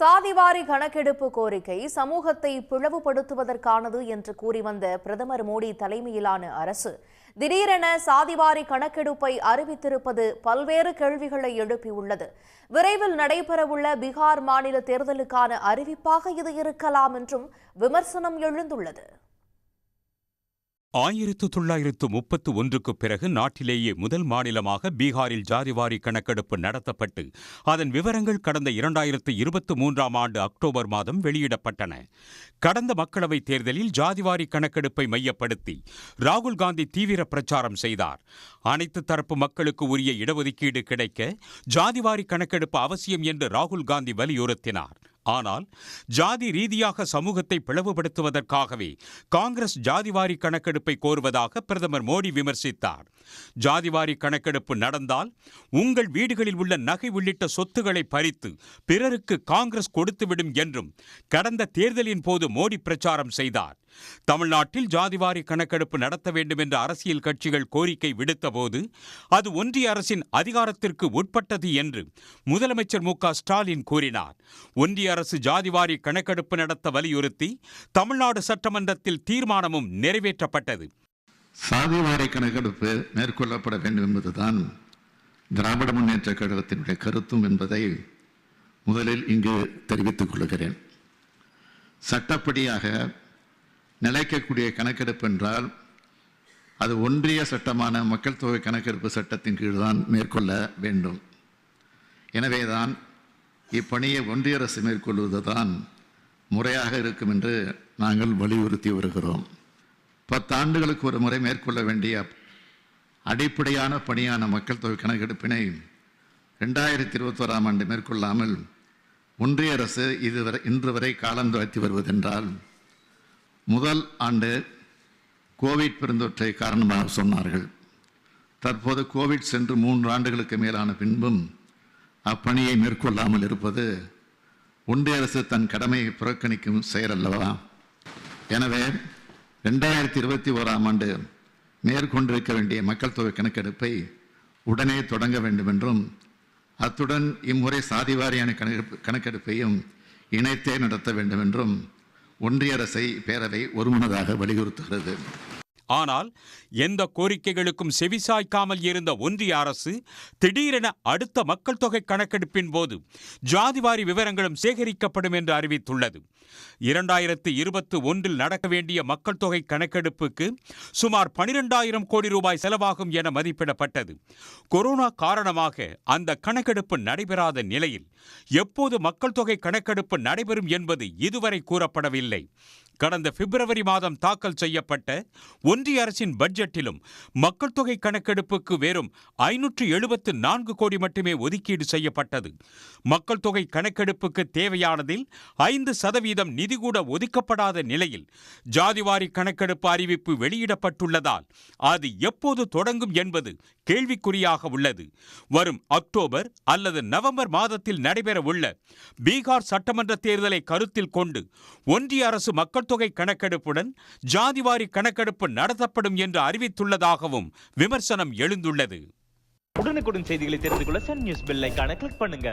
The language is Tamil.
சாதிவாரி கணக்கெடுப்பு கோரிக்கை சமூகத்தை பிளவுபடுத்துவதற்கானது என்று கூறி வந்த பிரதமர் மோடி தலைமையிலான அரசு திடீரென சாதிவாரி கணக்கெடுப்பை அறிவித்திருப்பது பல்வேறு கேள்விகளை எழுப்பியுள்ளது. விரைவில் நடைபெறவுள்ள பீகார் மாநில தேர்தலுக்கான அறிவிப்பாக இது இருக்கலாம் என்றும் விமர்சனம் எழுந்துள்ளது. ஆயிரத்து தொள்ளாயிரத்து முப்பத்து ஒன்றுக்கு பிறகு நாட்டிலேயே முதல் மாநிலமாக பீகாரில் ஜாதிவாரி கணக்கெடுப்பு நடத்தப்பட்டு அதன் விவரங்கள் கடந்த இரண்டாயிரத்து இருபத்து மூன்றாம் ஆண்டு அக்டோபர் மாதம் வெளியிடப்பட்டன. கடந்த மக்களவைத் தேர்தலில் ஜாதிவாரி கணக்கெடுப்பை மையப்படுத்தி ராகுல் காந்தி தீவிர பிரச்சாரம் செய்தார். அனைத்து தரப்பு மக்களுக்கு உரிய இடஒதுக்கீடு கிடைக்க ஜாதிவாரி கணக்கெடுப்பு அவசியம் என்று ராகுல் காந்தி வலியுறுத்தினார். ஆனால் ஜாதி ரீதியாக சமூகத்தை பிளவுபடுத்துவதற்காகவே காங்கிரஸ் ஜாதிவாரி கணக்கெடுப்பை கோருவதாக பிரதமர் மோடி விமர்சித்தார். ஜாதிவாரி கணக்கெடுப்பு நடந்தால் உங்கள் வீடுகளில் உள்ள நகை உள்ளிட்ட சொத்துக்களை பறித்து பிறருக்கு காங்கிரஸ் கொடுத்துவிடும் என்றும் கடந்த தேர்தலின் போது மோடி பிரச்சாரம் செய்தார். தமிழ்நாட்டில் ஜாதிவாரி கணக்கெடுப்பு நடத்த வேண்டும் என்ற அரசியல் கட்சிகள் கோரிக்கை விடுத்தபோது அது ஒன்றிய அரசின் அதிகாரத்திற்கு உட்பட்டது என்று முதலமைச்சர் மு க ஸ்டாலின் கூறினார். ஒன்றிய அரசு ஜாதிவாரி கணக்கெடுப்பு நடத்த வலியுறுத்தி தமிழ்நாடு சட்டமன்றத்தில் தீர்மானமும் நிறைவேற்றப்பட்டது. சாதிவாரி கணக்கெடுப்பு மேற்கொள்ளப்பட வேண்டும் என்பதுதான் திராவிட முன்னேற்ற கழகத்தினுடைய கருத்தும் என்பதை முதலில் இங்கு தெரிவித்துக் கொள்கிறேன். சட்டப்படியாக நிலைக்கக்கூடிய கணக்கெடுப்பு என்றால் அது ஒன்றிய சட்டமான மக்கள் தொகை கணக்கெடுப்பு சட்டத்தின் கீழ் தான் மேற்கொள்ள வேண்டும். எனவே தான் இப்பணியை ஒன்றிய அரசு மேற்கொள்வதுதான் முறையாக இருக்கும் என்று நாங்கள் வலியுறுத்தி வருகிறோம். பத்தாண்டுகளுக்கு ஒரு முறை மேற்கொள்ள வேண்டிய அடிப்படையான பணியான மக்கள் தொகை கணக்கெடுப்பினை ரெண்டாயிரத்தி இருபத்தோராம் ஆண்டு மேற்கொள்ளாமல் ஒன்றிய அரசு இதுவரை இன்று வரை காலம் தாழ்த்தி வருவதென்றால் முதல் ஆண்டு கோவிட் பெருந்தொற்றை காரணமாக சொன்னார்கள். தற்போது கோவிட் சென்று மூன்று ஆண்டுகளுக்கு மேலான பின்பும் அப்பணியை மேற்கொள்ளாமல் இருப்பது ஒன்றிய அரசு தன் கடமையை புறக்கணிக்கும் செயல் அல்லவா? எனவே ரெண்டாயிரத்தி இருபத்தி ஓராம் ஆண்டு மேற்கொண்டிருக்க வேண்டிய மக்கள் தொகை கணக்கெடுப்பை உடனே தொடங்க வேண்டும் என்றும் அத்துடன் இம்முறை சாதிவாரியான கணக்கெடுப்பு கணக்கெடுப்பையும் இணைத்தே நடத்த வேண்டும் என்றும் ஒன்றிய அரசை பேரவை ஒருமனதாக வலியுறுத்துகிறது. ஆனால் எந்த கோரிக்கைகளுக்கும் செவிசாய்க்காமல் இருந்த ஒன்றிய அரசு திடீரென அடுத்த மக்கள் தொகை கணக்கெடுப்பின் போது ஜாதிவாரி விவரங்களும் சேகரிக்கப்படும் என்று அறிவித்துள்ளது. இரண்டாயிரத்து இருபத்தி ஒன்றில் நடக்க வேண்டிய மக்கள் தொகை கணக்கெடுப்புக்கு சுமார் பனிரெண்டாயிரம் கோடி ரூபாய் செலவாகும் என மதிப்பிடப்பட்டது. கொரோனா காரணமாக அந்த கணக்கெடுப்பு நடைபெறாத நிலையில் எப்போது மக்கள் தொகை கணக்கெடுப்பு நடைபெறும் என்பது இதுவரை கூறப்படவில்லை. கடந்த பிப்ரவரி மாதம் தாக்கல் செய்யப்பட்ட ஒன்றிய அரசின் பட்ஜெட்டிலும் மக்கள் தொகை கணக்கெடுப்புக்கு வெறும் ஐநூற்று எழுபத்து நான்கு கோடி மட்டுமே ஒதுக்கீடு செய்யப்பட்டது. மக்கள் தொகை கணக்கெடுப்புக்கு தேவையானதில் ஐந்து சதவீதம் நிதி கூட ஒதுக்கப்படாத நிலையில் ஜாதிவாரி கணக்கெடுப்பு அறிவிப்பு வெளியிடப்பட்டுள்ளதால் அது எப்போது தொடங்கும் என்பது கேள்விக்குறியாக உள்ளது. வரும் அக்டோபர் அல்லது நவம்பர் மாதத்தில் நடைபெறவுள்ள பீகார் சட்டமன்ற தேர்தலை கருத்தில் கொண்டு ஒன்றிய அரசு மக்கள் தொகை கணக்கெடுப்புடன் ஜாதிவாரி கணக்கெடுப்பு நடத்தப்படும் என்று அறிவித்துள்ளதாகவும் விமர்சனம் எழுந்துள்ளது. உடனுக்குடன் செய்திகளை தெரிந்து கொள்ள சன் நியூஸ் பெல் கிளிக் பண்ணுங்க.